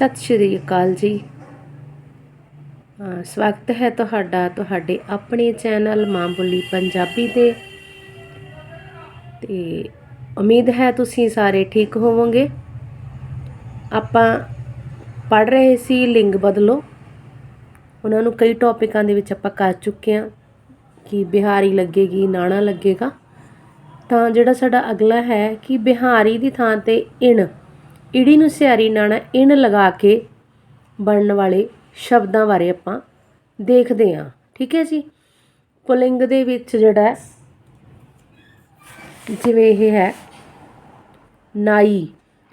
ਸਤਿ ਸ਼੍ਰੀ ਅਕਾਲ ਜੀ। ਸਵਾਗਤ ਹੈ ਤੁਹਾਡਾ, ਤੁਹਾਡੇ ਆਪਣੇ ਚੈਨਲ ਮਾਂ ਬੋਲੀ ਪੰਜਾਬੀ ਤੇ ਤੇ ਉਮੀਦ ਹੈ ਤੁਸੀਂ ਸਾਰੇ ਠੀਕ ਹੋਵੋਗੇ। ਆਪਾਂ ਪੜ ਰਹੇ ਸੀ ਲਿੰਗ ਬਦਲੋ। ਉਹਨਾਂ ਨੂੰ ਕਈ ਟੌਪਿਕਾਂ ਦੇ ਵਿੱਚ ਆਪਾਂ ਕਰ ਚੁੱਕੇ ਹਾਂ ਕਿ ਬਿਹਾਰੀ ਲੱਗੇਗੀ, ਨਾਣਾ ਲੱਗੇਗਾ। ਤਾਂ ਜਿਹੜਾ ਸਾਡਾ ਅਗਲਾ ਹੈ ਕਿ ਬਿਹਾਰੀ ਦੀ ਥਾਂ ਤੇ ਇਣ। ਇੜੀ ਨੂੰ ਸਿਆਰੀ ਨਾਣਾ ਇਣ ਲਗਾ ਕੇ ਬਣਨ ਵਾਲੇ ਸ਼ਬਦਾਂ ਬਾਰੇ ਆਪਾਂ ਦੇਖਦੇ ਹਾਂ। ਠੀਕ ਹੈ ਜੀ? ਪੁਲਿੰਗ ਦੇ ਵਿੱਚ ਜਿਹੜਾ ਜਿਵੇਂ ਇਹ ਹੈ, ਨਾਈ।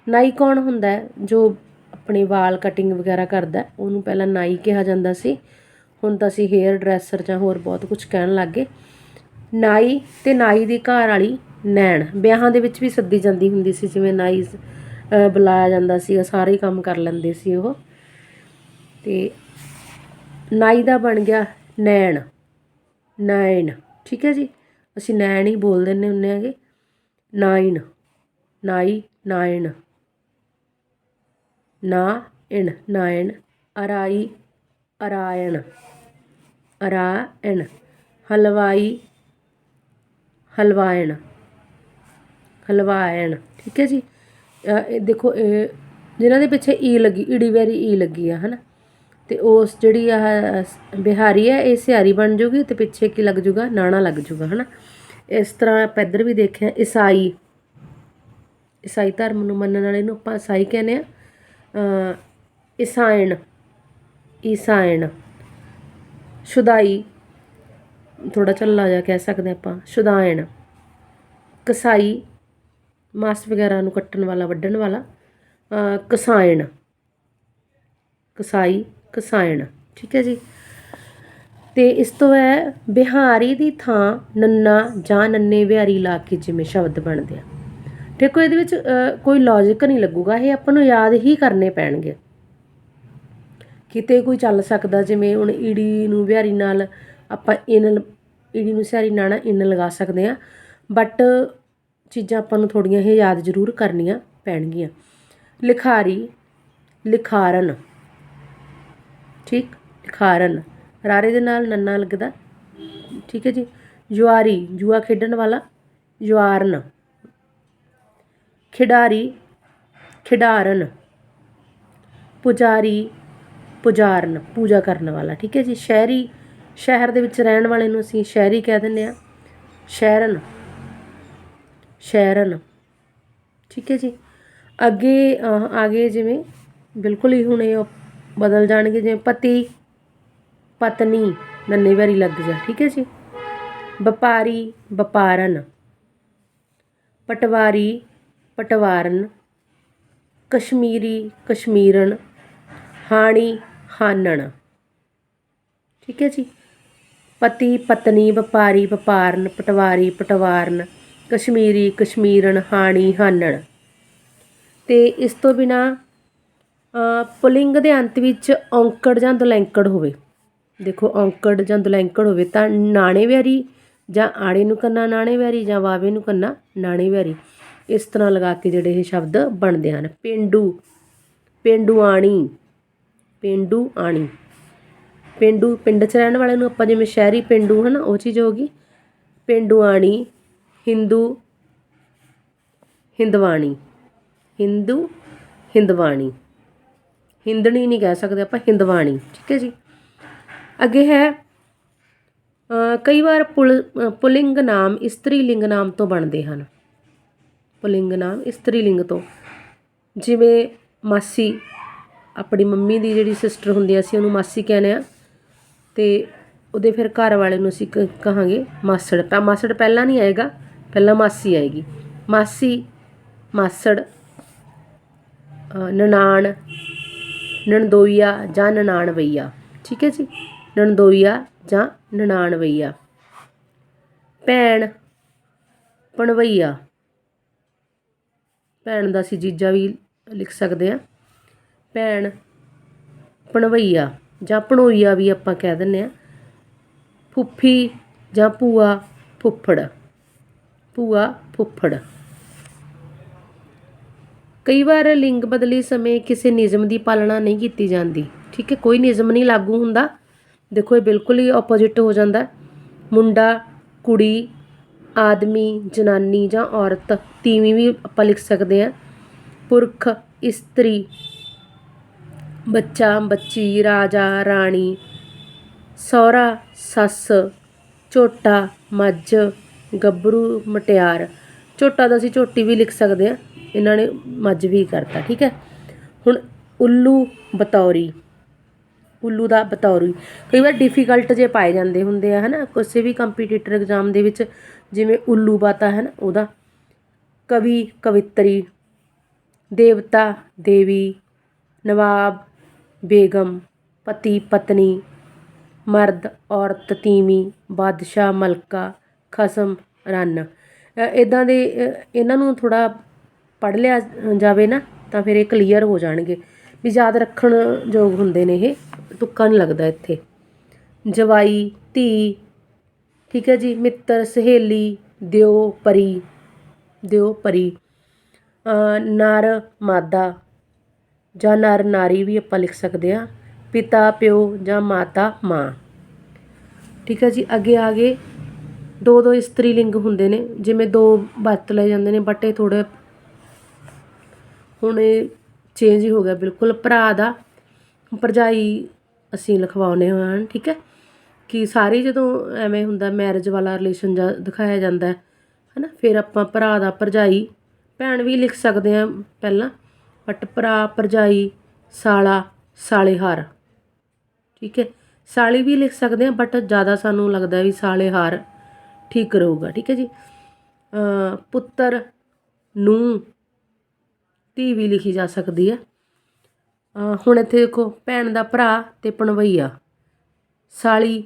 ਨਾਈ ਕੌਣ ਹੁੰਦਾ ਹੈ? ਜੋ ਆਪਣੇ ਵਾਲ ਕਟਿੰਗ ਵਗੈਰਾ ਕਰਦਾ ਉਹਨੂੰ ਪਹਿਲਾਂ ਨਾਈ ਕਿਹਾ ਜਾਂਦਾ ਸੀ। ਹੁਣ ਤਾਂ ਅਸੀਂ ਹੇਅਰ ਡਰੈਸਰ ਜਾਂ ਹੋਰ ਬਹੁਤ ਕੁਝ ਕਹਿਣ ਲੱਗ ਗਏ। ਨਾਈ ਤੇ ਨਾਈ ਦੀ ਘਰ ਵਾਲੀ ਨੈਣ। ਵਿਆਹਾਂ ਦੇ ਵਿੱਚ ਵੀ ਸੱਦੀ ਜਾਂਦੀ ਹੁੰਦੀ ਸੀ, ਜਿਵੇਂ ਨਾਈ ਬੁਲਾਇਆ ਜਾਂਦਾ ਸੀਗਾ, ਸਾਰੇ ਕੰਮ ਕਰ ਲੈਂਦੇ ਸੀ ਉਹ। ਤੇ ਨਾਈ ਦਾ ਬਣ ਗਿਆ ਨੈਣ। ਨਾਇਨ ਠੀਕ ਹੈ ਜੀ? ਅਸੀਂ ਨੈਣ ਹੀ ਬੋਲ ਦਿੰਦੇ ਹੁੰਦੇ ਆਗੇ ਨਾਇਨ ਨਾਈ ਨਾਇਨ ਨਾ, ਇਣ, ਨਾਇਣ। ਅਰਾਈ, ਅਰਾਇਣ। ਅਰਾਇਣ, ਹਲਵਾਈ, ਹਲਵਾਇਣ। ਹਲਵਾਇਣ, ਠੀਕ ਹੈ ਜੀ? ਇਹ ਦੇਖੋ ਇਹ ਜਿਨ੍ਹਾਂ ਦੇ ਪਿੱਛੇ ਈ ਲੱਗੀ ਈੜੀ ਵੈਰੀ ਈ ਲੱਗੀ ਆ ਹਨਾ? ਤੇ ਉਸ ਜਿਹੜੀ ਆ ਬਿਹਾਰੀ ਹੈ ਇਹ ਸਿਹਾਰੀ ਬਣ ਜੂਗੀ ਤੇ ਪਿੱਛੇ ਕੀ ਲੱਗ ਜੂਗਾ? ਨਾਣਾ ਲੱਗ ਜੂਗਾ ਹਨਾ? ਇਸ ਤਰ੍ਹਾਂ ਆਪਾਂ ਇੱਧਰ ਵੀ ਦੇਖਿਆ ਈਸਾਈ। ਈਸਾਈ ਧਰਮ ਨੂੰ ਮੰਨਣ ਵਾਲੇ ਨੂੰ ਆਪਾਂ ਈਸਾਈ ਕਹਿੰਦੇ ਆ ਅ, ਈਸਾਇਣ ਈਸਾਇਣ ਸ਼ੁਦਾਈ। ਥੋੜਾ ਝੱਲਾ ਜਿਹਾ ਕਹਿ ਸਕਦੇ ਆਪਾਂ ਸ਼ੁਦਾਇਣ ਕਸਾਈ। ਮਾਸ ਵਗੈਰਾ ਨੂੰ ਕੱਟਣ ਵਾਲਾ, ਵੱਢਣ ਵਾਲਾ ਕਸਾਇਣ। ਕਸਾਈ, ਕਸਾਇਣ, ਠੀਕ ਹੈ ਜੀ। ਤੇ ਇਸ ਤੋਂ ਹੈ ਬਿਹਾਰੀ ਦੀ ਥਾਂ ਨੰਨਾ ਜਾਂ ਨੰਨੇ ਬਿਹਾਰੀ ਲਾ ਕੇ ਜਿਵੇਂ ਸ਼ਬਦ ਬਣਦੇ ਆ। ਦੇਖੋ ਇਹਦੇ ਵਿੱਚ ਕੋਈ ਲੌਜੀਕ ਨਹੀਂ ਲੱਗੂਗਾ, ਇਹ ਆਪਾਂ ਨੂੰ ਯਾਦ ਹੀ ਕਰਨੇ ਪੈਣਗੇ। ਕਿਤੇ ਕੋਈ ਚੱਲ ਸਕਦਾ, ਜਿਵੇਂ ਹੁਣ ਈੜੀ ਨੂੰ ਬਿਹਾਰੀ ਨਾਲ ਆਪਾਂ ਇਨ, ਈੜੀ ਨੂੰ ਸਿਹਾਰੀ ਨਾਣਾ ਇਨ ਲਗਾ ਸਕਦੇ ਆ। ਬਟ ਚੀਜ਼ਾਂ ਆਪਾਂ ਨੂੰ ਥੋੜੀਆਂ ਇਹ ਯਾਦ ਜ਼ਰੂਰ ਕਰਨੀਆਂ ਪੈਣਗੀਆਂ। ਲਿਖਾਰੀ, ਲਿਖਾਰਨ। ਠੀਕ? ਲਿਖਾਰਨ। ਰਾਰੇ ਦੇ ਨਾਲ ਨੰਨਾ ਲੱਗਦਾ। ਠੀਕ ਹੈ ਜੀ? ਜੁਆਰੀ, ਜੂਆ ਖੇਡਣ ਵਾਲਾ। ਜੁਆਰਨ। ਖਿਡਾਰੀ, ਖਿਡਾਰਨ। ਪੁਜਾਰੀ, ਪੁਜਾਰਨ, ਪੂਜਾ ਕਰਨ ਵਾਲਾ। ਠੀਕ ਹੈ ਜੀ? ਸ਼ਹਿਰੀ, ਸ਼ਹਿਰ ਦੇ ਵਿੱਚ ਰਹਿਣ ਵਾਲੇ ਨੂੰ ਅਸੀਂ ਸ਼ਹਿਰੀ ਕਹਿ ਦਿੰਦੇ ਆ ਸ਼ਹਿਰਨ। ਸ਼ਹਿਰਨ ਠੀਕ ਹੈ ਜੀ। ਅੱਗੇ ਅਹ, ਆਗੇ ਜਿਵੇਂ ਬਿਲਕੁਲ ਹੀ ਹੁਣ ਇਹ ਬਦਲ ਜਾਣਗੇ ਜਿਵੇਂ ਪਤੀ ਪਤਨੀ ਨੰਨੇ ਵਾਰੀ ਲੱਗ ਜਾ। ਠੀਕ ਹੈ ਜੀ। ਵਪਾਰੀ ਵਪਾਰਨ। ਪਟਵਾਰੀ ਪਟਵਾਰਨ। ਕਸ਼ਮੀਰੀ ਕਸ਼ਮੀਰਨ। ਹਾਣੀ ਹਾਨਣ। ਠੀਕ ਹੈ ਜੀ। ਪਤੀ ਪਤਨੀ ਵਪਾਰੀ ਵਪਾਰਨ। ਪਟਵਾਰੀ ਪਟਵਾਰਨ। ਕਸ਼ਮੀਰੀ ਕਸ਼ਮੀਰਨ ਹਾਣੀ ਹਾਨਣ। ਤੇ ਇਸ ਤੋਂ ਬਿਨਾ ਪੁਲਿੰਗ ਦੇ ਅੰਤ ਵਿੱਚ ਔਂਕੜ ਜਾਂ ਦੁਲੈਂਕੜ ਹੋਵੇ। ਦੇਖੋ, ਔਂਕੜ ਜਾਂ ਦੁਲੈਂਕੜ ਹੋਵੇ ਤਾਂ ਨਾਣੇ ਵਿਆਰੀ ਜਾਂ ਆੜੇ ਨੂੰ ਕੰਨਾ, ਨਾਣੇ ਵਿਆਰੀ ਜਾਂ ਵਾਵੇ ਨੂੰ ਕੰਨਾ, ਨਾਣੇ ਇਸ ਤਰ੍ਹਾਂ ਲਗਾ ਕੇ ਜਿਹੜੇ ਇਹ ਸ਼ਬਦ ਬਣਦੇ ਹਨ। ਪਿੰਡੂ ਪਿੰਡੂ ਆਣੀ ਪਿੰਡੂ ਆਣੀ। ਪਿੰਡੂ, ਪਿੰਡ 'ਚ ਰਹਿਣ ਵਾਲੇ ਨੂੰ ਆਪਾਂ ਜਿਵੇਂ ਸ਼ਹਿਰੀ ਪਿੰਡੂ ਹਨ, ਉਹ ਚੀਜ਼ ਹੋ ਗਈ। ਪਿੰਡੂ ਆਣੀ ਹਿੰਦੂ ਹਿੰਦਵਾਣੀ ਹਿੰਦੂ ਹਿੰਦਵਾਣੀ। ਹਿੰਦਣੀ ਨਹੀਂ ਕਹਿ ਸਕਦੇ ਆਪਾਂ, ਹਿੰਦਵਾਣੀ, ਠੀਕ ਹੈ ਜੀ। ਅੱਗੇ ਹੈ ਕਈ ਵਾਰ ਪੁਲ ਪੁਲਿੰਗ ਨਾਮ ਇਸਤਰੀ ਲਿੰਗ ਨਾਮ ਤੋਂ ਬਣਦੇ ਹਨ। ਪੁਲਿੰਗ ਨਾਮ ਇਸਤਰੀ ਲਿੰਗ ਤੋਂ। ਜਿਵੇਂ ਮਾਸੀ, ਆਪਣੀ ਮੰਮੀ ਦੀ ਜਿਹੜੀ ਸਿਸਟਰ ਹੁੰਦੀ ਆ, ਅਸੀਂ ਉਹਨੂੰ ਮਾਸੀ ਕਹਿੰਦੇ ਆ। ਤੇ ਉਹਦੇ ਫਿਰ ਘਰ ਵਾਲੇ ਨੂੰ ਅਸੀਂ ਕ- ਕਹਾਂਗੇ ਮਾਸੜ। ਤਾਂ ਮਾਸੜ ਪਹਿਲਾਂ ਨਹੀਂ ਆਏਗਾ। ਪਹਿਲਾਂ ਮਾਸੀ ਆਏਗੀ। ਮਾਸੀ, ਮਾਸੜ ਨਨਾਣ, ਨਣਦੋਈਆ ਜਾਂ ਨਨਾਣਵਈਆ ਠੀਕ ਹੈ ਜੀ? ਨਣਦੋਈਆ ਜਾਂ ਨਨਾਣਵਈਆ ਭੈਣ, ਪਣਵਈਆ। ਭੈਣ ਦਾ ਅਸੀਂ ਜੀਜਾ ਵੀ ਲਿਖ ਸਕਦੇ ਆ ਭੈਣ, ਪਣਵਈਆ ਜਾਂ ਪਣੋਈਆ ਵੀ ਆਪਾਂ ਕਹਿ ਦਿੰਦੇ ਆ ਫੁੱਫੀ ਜਾਂ ਭੂਆ, ਫੁੱਫੜ। ਭੂਆ ਫੁੱਫੜ। ਕਈ ਵਾਰ ਲਿੰਗ ਬਦਲੀ ਸਮੇਂ ਕਿਸੇ ਨਿਯਮ ਦੀ ਪਾਲਣਾ ਨਹੀਂ ਕੀਤੀ ਜਾਂਦੀ। ਠੀਕ ਹੈ, ਕੋਈ ਨਿਯਮ ਨਹੀਂ ਲਾਗੂ ਹੁੰਦਾ। ਦੇਖੋ, ਇਹ ਬਿਲਕੁਲ ਹੀ ਆਪੋਜ਼ਿਟ ਹੋ ਜਾਂਦਾ। ਮੁੰਡਾ, ਕੁੜੀ, ਆਦਮੀ, ਜਨਾਨੀ ਜਾਂ ਔਰਤ, ਤੀਵੀਂ ਵੀ ਆਪਾਂ ਲਿਖ ਸਕਦੇ ਹਾਂ। ਪੁਰਖ, ਇਸਤਰੀ, ਬੱਚਾ, ਬੱਚੀ, ਰਾਜਾ, ਰਾਣੀ, ਸਹੁਰਾ, ਸੱਸ, ਝੋਟਾ, ਮੱਝ ਗੱਭਰੂ ਮਟਿਆਰ। ਝੋਟਾ ਦਾ ਅਸੀਂ ਝੋਟੀ ਵੀ ਲਿਖ ਸਕਦੇ ਹਾਂ, ਇਹਨਾਂ ਨੇ ਮੱਝ ਵੀ ਕਰਤਾ, ਠੀਕ ਹੈ? ਹੁਣ ਉੱਲੂ ਬਤੌਰੀ। ਉੱਲੂ ਦਾ ਬਤੌਰੀ। ਕਈ ਵਾਰ ਡਿਫਿਕਲਟ ਜੇ ਪਾਏ ਜਾਂਦੇ ਹੁੰਦੇ ਆ, ਹਨਾ? ਕਿਸੇ ਵੀ ਕੰਪੀਟੀਟਰ ਐਗਜ਼ਾਮ ਦੇ ਵਿੱਚ ਜਿਵੇਂ ਉੱਲੂ ਬਾਤਾ ਹੈ ਨਾ ਉਹਦਾ। ਕਵੀ, ਕਵਿੱਤਰੀ, ਦੇਵਤਾ, ਦੇਵੀ, ਨਵਾਬ, ਬੇਗਮ, ਪਤੀ, ਪਤਨੀ, ਮਰਦ, ਔਰਤ, ਤੀਵੀਂ, ਬਾਦਸ਼ਾਹ, ਮਲਕਾ ਖਸਮ ਰੰਨ ਇੱਦਾਂ ਦੇ ਇਹਨਾਂ ਨੂੰ ਥੋੜ੍ਹਾ ਪੜ੍ਹ ਲਿਆ ਜਾਵੇ ਨਾ, ਤਾਂ ਫਿਰ ਇਹ ਕਲੀਅਰ ਹੋ ਜਾਣਗੇ। ਵੀ ਯਾਦ ਰੱਖਣ ਯੋਗ ਹੁੰਦੇ ਨੇ ਇਹ, ਤੁੱਕਾ ਨਹੀਂ ਲੱਗਦਾ ਇੱਥੇ। ਜਵਾਈ, ਧੀ, ਠੀਕ ਹੈ ਜੀ, ਮਿੱਤਰ, ਸਹੇਲੀ, ਦਿਓ ਪਰੀ ਦਿਓ ਪਰੀ। ਨਰ, ਮਾਦਾ, ਜਾਂ ਨਰ ਨਾਰੀ ਵੀ ਆਪਾਂ ਲਿਖ ਸਕਦੇ ਆ ਪਿਤਾ, ਪਿਓ ਜਾਂ ਮਾਤਾ, ਮਾਂ। ਠੀਕ ਹੈ ਜੀ, ਅੱਗੇ ਆ ਗਏ। ਦੋ ਦੋ ਇਸਤਰੀ ਲਿੰਗ ਹੁੰਦੇ ਨੇ, ਜਿਵੇਂ ਦੋ ਵਰਤ ਲਏ ਜਾਂਦੇ ਨੇ, ਬਟ ਇਹ ਥੋੜੇ ਹੁਣ ਇਹ ਚੇਂਜ ਹੋ ਗਿਆ ਬਿਲਕੁਲ। ਭਰਾ ਦਾ ਭਰਜਾਈ ਅਸੀਂ ਲਿਖਵਾਉਨੇ ਹਾਂ, ਠੀਕ ਹੈ? ਕਿ ਸਾਰੇ ਜਦੋਂ ਐਵੇਂ ਹੁੰਦਾ ਮੈਰਿਜ ਵਾਲਾ ਰਿਲੇਸ਼ਨ ਜਾਂ ਦਿਖਾਇਆ ਜਾਂਦਾ ਹੈ ਨਾ ਫਿਰ ਆਪਾਂ ਭਰਾ ਦਾ ਭਰਜਾਈ, ਭੈਣ ਵੀ ਲਿਖ ਸਕਦੇ ਆ ਪਹਿਲਾਂ ਬਟ ਭਰਾ, ਭਰਜਾਈ, ਸਾਲਾ, ਸਾਲੇਹਾਰ, ਠੀਕ ਹੈ? ਸਾਲੀ ਵੀ ਲਿਖ ਸਕਦੇ ਆ ਬਟ ਜ਼ਿਆਦਾ ਸਾਨੂੰ ਲੱਗਦਾ ਵੀ ਸਾਲੇਹਾਰ ਠੀਕ ਰਹੂਗਾ, ਠੀਕ ਹੈ ਜੀ। ਪੁੱਤਰ ਨੂੰ ਧੀ ਵੀ ਲਿਖੀ ਜਾ ਸਕਦੀ ਹੈ। ਹੁਣ ਇੱਥੇ ਦੇਖੋ, ਭੈਣ ਦਾ ਭਰਾ ਤੇ ਪਣਵਈਆ ਸਾਲੀ,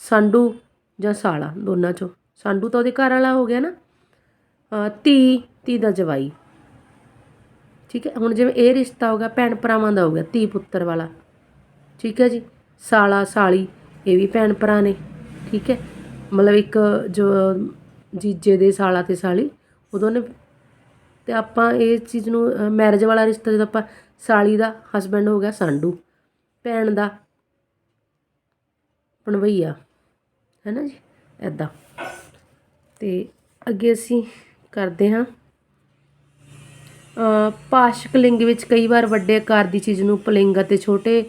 ਸਾਂਡੂ ਜਾਂ ਸਾਲਾ, ਦੋਨਾਂ ਚੋਂ। ਸਾਂਡੂ ਤਾਂ ਉਹਦੇ ਘਰ ਵਾਲਾ ਹੋ ਗਿਆ ਨਾ। ਧੀ ਧੀ ਦਾ ਜਵਾਈ। ਠੀਕ ਹੈ, ਹੁਣ ਜਿਵੇਂ ਇਹ ਰਿਸ਼ਤਾ ਹੋ ਗਿਆ, ਭੈਣ ਭਰਾਵਾਂ ਦਾ ਹੋ ਗਿਆ, ਧੀ ਪੁੱਤਰ ਵਾਲਾ। ਠੀਕ ਹੈ ਜੀ, ਸਾਲਾ, ਸਾਲੀ, ਇਹ ਵੀ ਭੈਣ ਭਰਾ ਨੇ। ਠੀਕ ਹੈ ਮਤਲਬ ਇੱਕ ਜੋ ਜੀਜੇ ਦੇ ਸਾਲਾ ਅਤੇ ਸਾਲੀ, ਉਦੋਂ ਨੇ ਤੇ ਆਪਾਂ ਇਹ ਚੀਜ਼ ਨੂੰ ਮੈਰਿਜ ਵਾਲਾ ਰਿਸ਼ਤਾ ਜਦੋਂ ਆਪਾਂ ਸਾਲੀ ਦਾ ਹਸਬੈਂਡ ਹੋ ਗਿਆ, ਸਾਂਡੂ, ਭੈਣ ਦਾ ਪਣਵਈਆ ਹੈ ਨਾ ਜੀ ਐਦਾਂ ਅਤੇ ਅੱਗੇ ਅਸੀਂ ਕਰਦੇ ਹਾਂ ਪਾਸ਼ਕ ਲਿੰਗ ਵਿੱਚ ਕਈ ਵਾਰ ਵੱਡੇ ਆਕਾਰ ਦੀ ਚੀਜ਼ ਨੂੰ ਪਲਿੰਗ ਅਤੇ ਛੋਟੇ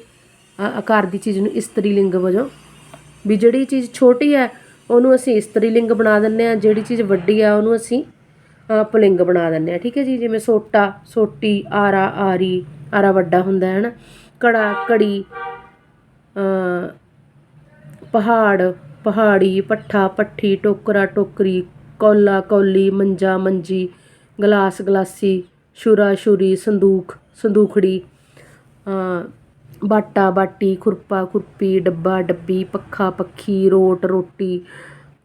ਆਕਾਰ ਦੀ ਚੀਜ਼ ਨੂੰ ਇਸਤਰੀ ਲਿੰਗ ਵਜੋਂ ਵੀ ਜਿਹੜੀ ਚੀਜ਼ ਛੋਟੀ ਹੈ ਉਹਨੂੰ ਅਸੀਂ ਇਸਤਰੀ ਲਿੰਗ ਬਣਾ ਦਿੰਦੇ ਆ ਜਿਹੜੀ ਚੀਜ਼ ਵੱਡੀ ਆ ਉਹਨੂੰ ਅਸੀਂ ਅ, ਪੁਲਿੰਗ ਬਣਾ ਦਿੰਦੇ ਆ ਠੀਕ ਹੈ ਜੀ? ਜਿਵੇਂ ਸੋਟਾ ਸੋਟੀ ਆਰਾ ਆਰੀ ਆਰਾ ਵੱਡਾ ਹੁੰਦਾ ਹੈ ਨਾ? ਕੜਾ ਕੜੀ ਪਹਾੜ ਪਹਾੜੀ ਪੱਠਾ ਪੱਠੀ ਟੋਕਰਾ ਟੋਕਰੀ ਕੌਲਾ ਕੌਲੀ ਮੰਜਾ ਮੰਜੀ ਗਲਾਸ ਗਲਾਸੀ ਸ਼ੁਰਾ ਸ਼ੁਰੀ ਸੰਦੂਖ ਸੰਦੂਖੜੀ ਬਾਟਾ ਬਾਟੀ, ਖੁਰਪਾ, ਖੁਰਪੀ, ਡੱਬਾ, ਡੱਬੀ, ਪੱਖਾ, ਪੱਖੀ, ਰੋਟ, ਰੋਟੀ,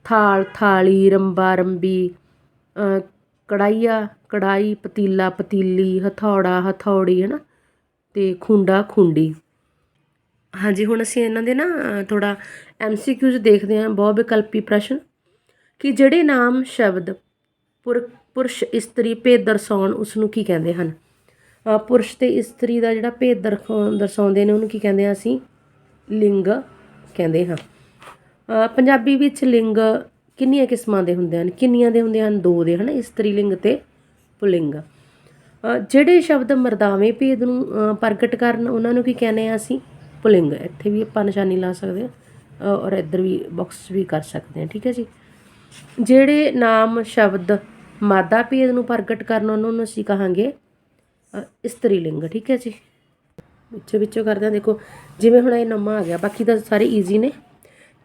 ਥਾਲ, ਥਾਲੀ, ਰੰਬਾ, ਰੰਬੀ ਕੜਾਹੀਆ, ਕੜਾਹੀ, ਪਤੀਲਾ, ਪਤੀਲੀ, ਹਥੌੜਾ, ਹਥੌੜੀ ਹੈ ਨਾ ਅਤੇ ਖੁੰਡਾ, ਖੁੰਡੀ। ਹਾਂਜੀ, ਹੁਣ ਅਸੀਂ ਇਹਨਾਂ ਦੇ ਨਾ ਥੋੜਾ ਐਮਸੀਕਿਊਜ਼ ਦੇਖਦੇ ਹਾਂ ਬਹੁ ਵਿਕਲਪੀ ਪ੍ਰਸ਼ਨ। ਕਿ ਜਿਹੜੇ ਨਾਮ, ਸ਼ਬਦ, ਪੁਰ, ਪੁਰਸ਼, ਇਸਤਰੀ ਭੇਦ ਦਰਸਾਉਣ ਉਸ ਨੂੰ ਕੀ ਕਹਿੰਦੇ ਹਨ? ਪੁਰਸ਼ ਤੇ ਇਸਤਰੀ ਦਾ ਜਿਹੜਾ ਭੇਦ ਦਰਖਾ- ਦਰਸਾਉਂਦੇ ਨੇ, ਉਹਨੂੰ ਕੀ ਕਹਿੰਦੇ ਆ ਅਸੀਂ? ਲਿੰਗ ਕਹਿੰਦੇ ਹਾਂ। ਪੰਜਾਬੀ ਵਿੱਚ ਲਿੰਗ ਕਿੰਨੀਆਂ ਕਿਸਮਾਂ ਦੇ ਹੁੰਦੇ ਹਨ? ਕਿੰਨੀਆਂ ਦੇ ਹੁੰਦੇ ਹਨ? ਦੋ ਦੇ, ਹਨ? ਇਸਤਰੀ ਲਿੰਗ ਤੇ ਪੁਲਿੰਗ। ਜਿਹੜੇ ਸ਼ਬਦ ਮਰਦਾਵੇਂ ਭੇਦ ਨੂੰ ਪ੍ਰਗਟ ਕਰਨ, ਉਹਨਾਂ ਨੂੰ ਕੀ ਕਹਿੰਦੇ ਆ ਅਸੀਂ? ਪੁਲਿੰਗ। ਇੱਥੇ ਵੀ ਆਪਾਂ ਨਿਸ਼ਾਨੀ ਲਾ ਸਕਦੇ ਹਾਂ ਔਰ ਇੱਧਰ ਵੀ ਬਾਕਸ ਵੀ ਕਰ ਸਕਦੇ ਹਾਂ, ਠੀਕ ਹੈ ਜੀ? ਜਿਹੜੇ ਨਾਮ ਸ਼ਬਦ ਮਾਦਾ ਭੇਦ ਨੂੰ ਪ੍ਰਗਟ ਕਰਨ, ਉਹਨਾਂ ਨੂੰ ਅਸੀਂ ਕਹਾਂਗੇ ਇਸਤਰੀ ਲਿੰਗ, ਠੀਕ ਹੈ ਜੀ? ਵਿੱਚੋਂ ਵਿੱਚੋਂ ਕਰਦੇ ਹਾਂ ਦੇਖੋ, ਜਿਵੇਂ ਹੁਣ ਇਹ ਨਵਾਂ ਆ ਗਿਆ, ਬਾਕੀ ਤਾਂ ਸਾਰੇ ਈਜ਼ੀ ਨੇ।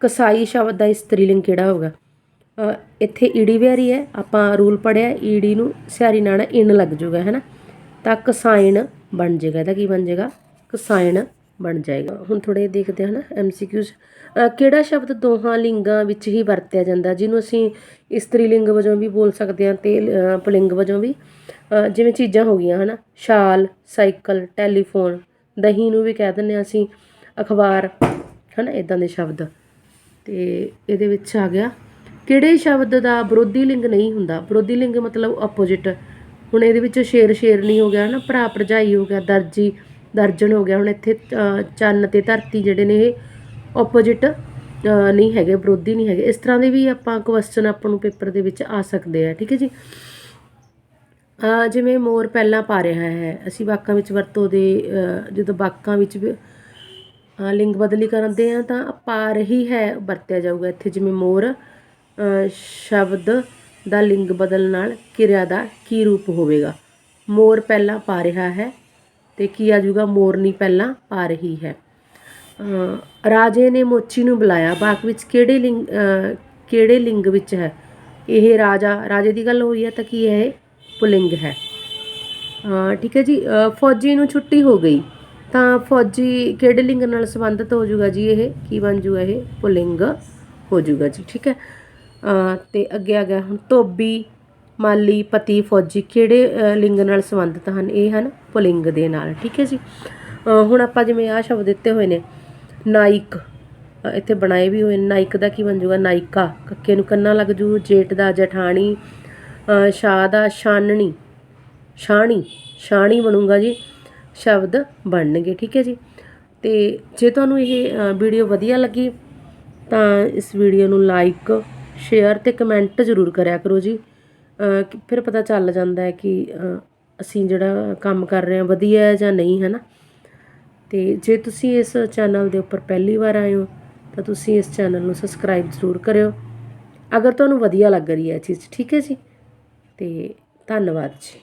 ਕਸਾਈ ਸ਼ਬਦ ਦਾ ਇਸਤਰੀ ਲਿੰਗ ਕਿਹੜਾ ਹੋਗਾ ਇੱਥੇ ਈੜੀ ਵਿਹਾਰੀ ਹੈ, ਆਪਾਂ ਰੂਲ ਪੜਿਆ ਈੜੀ ਨੂੰ ਸਿਆਰੀ ਨਾਲ ਇਨ ਲੱਗ ਜਾਊਗਾ ਹੈ ਨਾ? ਤਾਂ ਕਸਾਇਣ ਬਣ ਜਾਏਗਾ ਇਹਦਾ ਕੀ ਬਣ ਜਾਏਗਾ ਕਸਾਇਣ ਬਣ ਜਾਏਗਾ। ਹੁਣ ਥੋੜੇ ਦੇਖਦੇ ਹਾਂ ਨਾ ਐਮਸੀਕਿਊਜ਼ ਕਿਹੜਾ ਸ਼ਬਦ ਦੋਹਾਂ ਲਿੰਗਾਂ ਵਿੱਚ ਹੀ ਵਰਤਿਆ ਜਾਂਦਾ? ਜਿਹਨੂੰ ਅਸੀਂ ਇਸਤਰੀ ਲਿੰਗ ਵਜੋਂ ਵੀ ਬੋਲ ਸਕਦੇ ਹਾਂ ਤੇ ਅ, ਪੁਲਿੰਗ ਵਜੋਂ ਵੀ। ਜਿਵੇਂ ਚੀਜ਼ਾਂ ਹੋ ਗਈਆਂ ਹਨਾ ਸ਼ਾਲ ਸਾਈਕਲ ਟੈਲੀਫੋਨ ਦਹੀਂ ਨੂੰ ਵੀ ਕਹਿ ਦਿੰਦੇ ਹਾਂ ਅਸੀਂ ਅਖਬਾਰ ਹਨਾ ਇਦਾਂ ਦੇ ਸ਼ਬਦ। ਤੇ ਇਹਦੇ ਵਿੱਚ ਆ ਗਿਆ ਕਿਹੜੇ ਸ਼ਬਦ ਦਾ ਵਿਰੋਧੀ ਲਿੰਗ ਨਹੀਂ ਹੁੰਦਾ? ਵਿਰੋਧੀ ਲਿੰਗ ਮਤਲਬ ਆਪੋਜੀਟ ਹੁਣ ਇਹਦੇ ਵਿੱਚ ਸ਼ੇਰ ਸ਼ੇਰਨੀ ਹੋ ਗਿਆ ਨਾ ਭਰਾ ਭਰਜਾਈ ਹੋ ਗਿਆ ਦਰਜੀ ਦਰਜਨ ਹੋ ਗਿਆ। ਹੁਣ ਇੱਥੇ ਚੰਨ ਤੇ ਧਰਤੀ ਜਿਹੜੇ ਨੇ ਇਹ ਆਪੋਜਿਟ ਨਹੀਂ ਹੈਗੇ, ਵਿਰੋਧੀ ਨਹੀਂ ਹੈਗੇ। ਇਸ ਤਰ੍ਹਾਂ ਦੇ ਵੀ ਆਪਾਂ ਕੁਐਸਚਨ ਆਪਾਂ ਨੂੰ ਪੇਪਰ ਦੇ ਵਿੱਚ ਆ ਸਕਦੇ ਆ, ਠੀਕ ਹੈ ਜੀ? ਜਿਵੇਂ ਮੋਰ ਪਹਿਲਾਂ ਪਾ ਰਿਹਾ ਹੈ। ਅਸੀਂ ਵਾਕਾਂ ਵਿੱਚ ਵਰਤੋਂ ਦੇ ਜਦੋਂ ਵਾਕਾਂ ਵਿੱਚ ਵੀ ਲਿੰਗ ਬਦਲੀ ਕਰਦੇ ਆ ਤਾਂ ਪਾ ਰਹੀ ਹੈ, ਵਰਤਿਆ ਜਾਊਗਾ ਇੱਥੇ ਜਿਵੇਂ ਮੋਰ ਸ਼ਬਦ ਦਾ ਲਿੰਗ ਬਦਲ ਨਾਲ ਕਿਰਿਆ ਦਾ ਕੀ ਰੂਪ ਹੋਵੇਗਾ? ਮੋਰ ਪਹਿਲਾਂ ਪਾ ਰਿਹਾ ਹੈ। ਤੇ ਕੀ ਆ ਜੂਗਾ ਮੋਰਨੀ ਪਹਿਲਾਂ ਪਾ ਰਹੀ ਹੈ। ਰਾਜੇ ਨੇ ਮੋਚੀ ਨੂੰ ਬੁਲਾਇਆ। ਬਾਕ ਵਿੱਚ ਕਿਹੜੇ ਲਿੰਗ ਕਿਹੜੇ ਲਿੰਗ ਵਿੱਚ ਹੈ? ਇਹ ਰਾਜਾ ਰਾਜੇ ਦੀ ਗੱਲ ਹੋਈ ਹੈ ਤਾਂ ਕੀ ਹੈ? ਇਹ ਪੁਲਿੰਗ ਹੈ। ਠੀਕ ਹੈ ਜੀ ਫੌਜੀ ਨੂੰ ਛੁੱਟੀ ਹੋ ਗਈ। ਤਾਂ ਫੌਜੀ ਕਿਹੜੇ ਲਿੰਗ ਨਾਲ ਸੰਬੰਧਿਤ ਹੋ ਜਾਊਗਾ ਜੀ ਇਹ? ਕੀ ਬਣ ਜਾਊਗਾ ਇਹ? ਪੁਲਿੰਗ ਹੋ ਜਾਊਗਾ ਜੀ ਠੀਕ ਹੈ। ਅ, ਤੇ ਅੱਗੇ ਆ ਗਿਆ ਹੁਣ ਧੋਬੀ। ਮਾਲੀ, ਪਤੀ, ਫੌਜੀ ਕਿਹੜੇ ਲਿੰਗ ਨਾਲ ਸੰਬੰਧਿਤ ਹਨ? ਇਹ ਹਨ ਪੁਲਿੰਗ ਦੇ ਨਾਲ, ਠੀਕ ਹੈ ਜੀ? ਹੁਣ ਆਪਾਂ ਜਿਵੇਂ ਆਹ ਸ਼ਬਦ ਦਿੱਤੇ ਹੋਏ ਨੇ, ਨਾਇਕ। ਇੱਥੇ ਬਣਾਏ ਵੀ ਹੋਏ ਨਾਇਕ ਦਾ ਕੀ ਬਣ ਜਾਊਗਾ? ਨਾਇਕਾ। ਕੱਕੇ ਨੂੰ ਕੰਨਾ ਲੱਗ ਜੂ, ਜੇਠ ਦਾ ਜਠਾਣੀ ਸ਼ਾਹ ਦਾ ਛਾਨਣੀ ਛਾਣੀ ਛਾਣੀ ਬਣੂਗਾ ਜੀ, ਸ਼ਬਦ ਬਣਨਗੇ, ਠੀਕ ਹੈ ਜੀ? ਤੇ ਜੇ ਤੁਹਾਨੂੰ ਇਹ ਵੀਡੀਓ ਵਧੀਆ ਲੱਗੀ, ਤਾਂ ਇਸ ਵੀਡੀਓ ਨੂੰ ਲਾਈਕ ਸ਼ੇਅਰ ਤੇ ਕਮੈਂਟ ਜ਼ਰੂਰ ਕਰਿਆ ਕਰੋ ਜੀ। ਫਿਰ ਪਤਾ ਚੱਲ ਜਾਂਦਾ ਹੈ ਕਿ ਅਸੀਂ ਜਿਹੜਾ ਕੰਮ ਕਰ ਰਹੇ ਹਾਂ ਵਧੀਆ ਹੈ ਜਾਂ ਨਹੀਂ, ਹੈ ਨਾ? ਅਤੇ ਜੇ ਤੁਸੀਂ ਇਸ ਚੈਨਲ ਦੇ ਉੱਪਰ ਪਹਿਲੀ ਵਾਰ ਆਏ ਹੋ, ਤਾਂ ਤੁਸੀਂ ਇਸ ਚੈਨਲ ਨੂੰ ਸਬਸਕ੍ਰਾਈਬ ਜ਼ਰੂਰ ਕਰਿਓ। ਅਗਰ ਤੁਹਾਨੂੰ ਵਧੀਆ ਲੱਗ ਰਹੀ ਹੈ ਇਹ ਚੀਜ਼, ਠੀਕ ਹੈ ਜੀ? ਅਤੇ ਧੰਨਵਾਦ ਜੀ।